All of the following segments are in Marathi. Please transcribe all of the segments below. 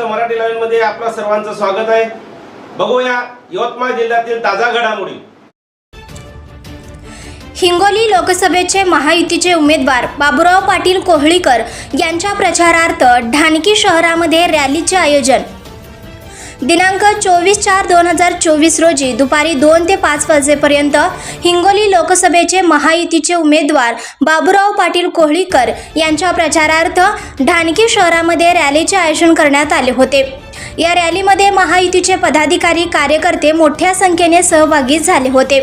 जय महाराष्ट्र मराठी लाईव्हमध्ये आपलं सर्वांचं स्वागत आहे. बघूया यवतमाळ जिल्ह्यातील ताजा घडामोडी. हिंगोली लोकसभेचे महायुतीचे उमेदवार बाबुराव पाटील कोहळीकर यांच्या प्रचारार्थ ढानकी शहरामध्ये रॅलीचे आयोजन. दिनांक चोवीस चार दोन हजार चोवीस रोजी दुपारी दोन ते पाच वाजेपर्यंत हिंगोली लोकसभेचे महायुतीचे उमेदवार बाबुराव पाटील कोहळीकर यांच्या प्रचारार्थ ढानकी शहरामध्ये रॅलीचे आयोजन करण्यात आले होते. या रॅलीमध्ये महायुतीचे पदाधिकारी कार्यकर्ते मोठ्या संख्येने सहभागी झाले होते.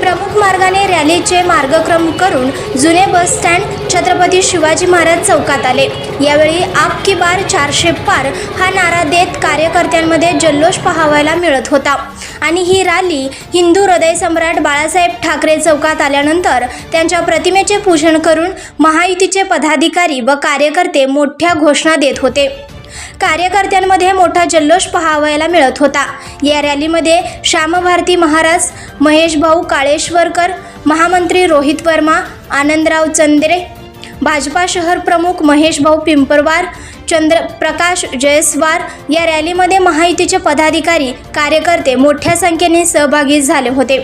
प्रमुख मार्गाने रॅलीचे मार्गक्रम करून जुने बस स्टँड छत्रपती शिवाजी महाराज चौकात आले. यावेळी आप की बार चारशे पार हा नारा देत कार्यकर्त्यांमध्ये जल्लोष पाहावायला मिळत होता. आणि ही रॅली हिंदू हृदय सम्राट बाळासाहेब ठाकरे चौकात आल्यानंतर त्यांच्या प्रतिमेचे पूजन करून महायुतीचे पदाधिकारी व कार्यकर्ते मोठ्या घोषणा देत होते. कार्यकर्त्यांमध्ये मोठा जल्लोष पहावायला मिळत होता. या रॅलीमध्ये श्यामभारती महाराज महेश भाऊ काळेश्वरकर महामंत्री रोहित वर्मा आनंदराव चंद्रे भाजपा शहर प्रमुख महेश भाऊ पिंपरवार चंद्र प्रकाश जयस्वार या रॅलीमध्ये महायुतीचे पदाधिकारी कार्यकर्ते मोठ्या संख्येने सहभागी झाले होते.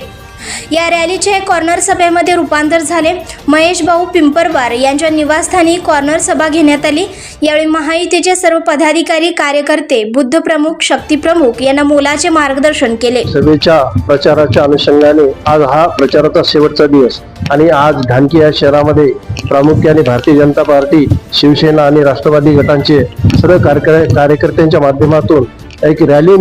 या रॅलीचे कॉर्नर सभेमध्ये रूपांतर झाले. महेश भाऊ पिंपरवार यांच्या निवासस्थानी कॉर्नर सभा घेण्यात आली. यावेळी महायुतीचे सर्व पदाधिकारी कार्यकर्ते बुद्ध प्रमुख शक्ती प्रमुख यांना मोलाचे मार्गदर्शन केले. सभेच्या प्रचाराच्या अनुषंगाने आज हा प्रचाराचा शेवटचा दिवस आणि आज ढानकी या शहरामध्ये प्रामुख्याने भारतीय जनता पार्टी शिवसेना आणि राष्ट्रवादी गटांचे सर्व कार्यकर्त्यांच्या माध्यमातून एक रॅली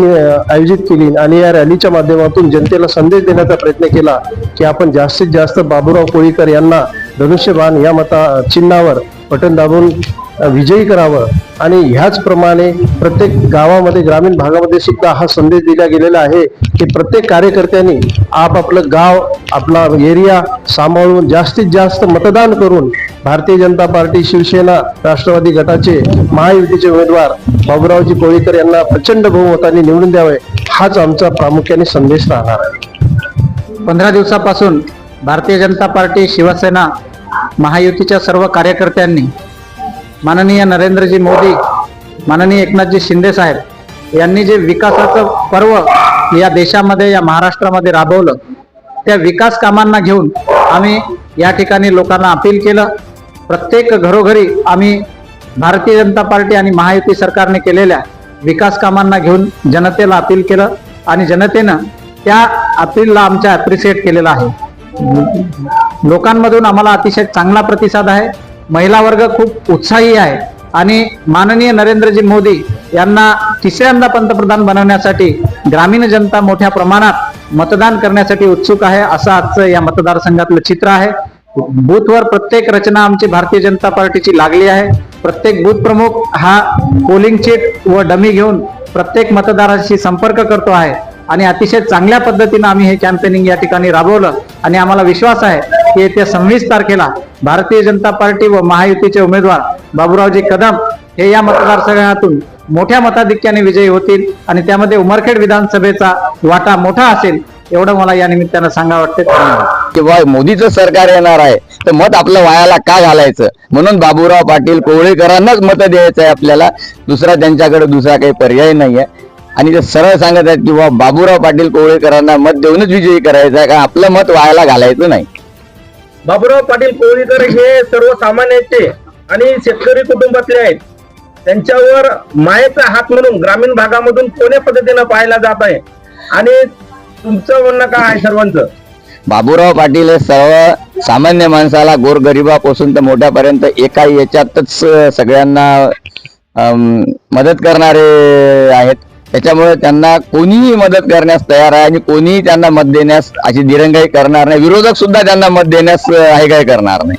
आयोजित केली आणि या रॅलीच्या माध्यमातून जनतेला संदेश देण्याचा प्रयत्न केला की आपण जास्तीत जास्त बाबूराव कोळीकर यांना धनुष्यबाण या मता चिन्हावर बटन दाबून विजयी करावं. आणि ह्याचप्रमाणे प्रत्येक गावामध्ये ग्रामीण भागामध्ये सुद्धा हा संदेश दिला गेलेला आहे की प्रत्येक कार्यकर्त्यांनी आपापलं गाव आपला एरिया सांभाळून जास्तीत जास्त मतदान करून भारतीय जनता पार्टी शिवसेना राष्ट्रवादी गटाचे महायुतीचे उमेदवार बाबुरावजी कोळीकर यांना प्रचंड बहुमताने निवडून द्यावे हाच आमचा प्रामुख्याने संदेश राहणार आहे. पंधरा दिवसापासून भारतीय जनता पार्टी शिवसेना महायुतीच्या सर्व कार्यकर्त्यांनी माननीय नरेंद्रजी मोदी माननीय एकनाथजी शिंदे साहेब यांनी जे विकासाचं पर्व या देशामध्ये या महाराष्ट्रामध्ये राबवलं त्या विकास कामांना घेऊन आम्ही या ठिकाणी लोकांना अपील केलं. प्रत्येक घरोघरी आम्ही भारतीय जनता पार्टी आणि महायुती सरकारने केलेल्या विकास कामांना घेऊन जनतेला अपील केलं आणि जनतेनं त्या अपीलला आमच्या ॲप्रिशिएट केलेलं आहे. लोकांमधून आम्हाला अतिशय चांगला प्रतिसाद आहे. महिला वर्ग खूप उत्साही आहे. आणि माननीय नरेंद्रजी मोदी यांना तिसऱ्यांदा पंतप्रधान बनवण्यासाठी ग्रामीण जनता मोठ्या प्रमाणात मतदान करण्यासाठी उत्सुक आहे असं आजचं या मतदारसंघातलं चित्र आहे. बूथवर प्रत्येक रचना आमची भारतीय जनता पार्टीची लागली आहे. प्रत्येक बूथ प्रमुख हा पोलिंग चिट व डमी घेऊन प्रत्येक मतदाराशी संपर्क करतो आहे. आणि अतिशय चांगल्या पद्धतीनं आम्ही हे कॅम्पेनिंग या ठिकाणी राबवलं. आणि आम्हाला विश्वास आहे की येत्या सव्वीस तारखेला भारतीय जनता पार्टी व महायुतीचे उमेदवार बाबुरावजी कदम हे या मतदारसंघातून मोठ्या मताधिक्याने विजयी होतील आणि त्यामध्ये उमरखेड विधानसभेचा वाटा मोठा असेल एवढं मला या निमित्तानं सांगा वाटते. किंवा मोदीचं सरकार येणार आहे तर मत आपलं वायाला का घालायचं? म्हणून बाबूराव पाटील कोवळेकरांनाच मत द्यायचं आहे आपल्याला. दुसरा त्यांच्याकडे दुसरा काही पर्याय नाहीये. आणि ते सरळ सांगत आहेत की बाबा बाबूराव पाटील कोवळेकरांना मत देऊनच विजयी करायचं आहे का आपलं मत वायाला घालायचं नाही. बाबुराव पाटील कोळीकर हे सर्वसामान्यांचे आणि शेतकरी कुटुंबातले आहेत. त्यांच्यावर मायेचा हात म्हणून ग्रामीण भागामधून कोण्या पद्धतीनं पाहायला जात आहे? आणि तुमचं म्हणणं काय आहे सर्वांचं? बाबूराव पाटील हे सर्व सामान्य माणसाला गोरगरिबापासून तर मोठ्यापर्यंत एका याच्यातच सगळ्यांना मदत करणारे आहेत. त्याच्यामुळे त्यांना कोणीही मदत करण्यास तयार आहे आणि कोणीही त्यांना मत देण्यास अशी दिरंगाई करणार नाही. विरोधक सुद्धा त्यांना मत देण्यास आहे काय करणार नाही.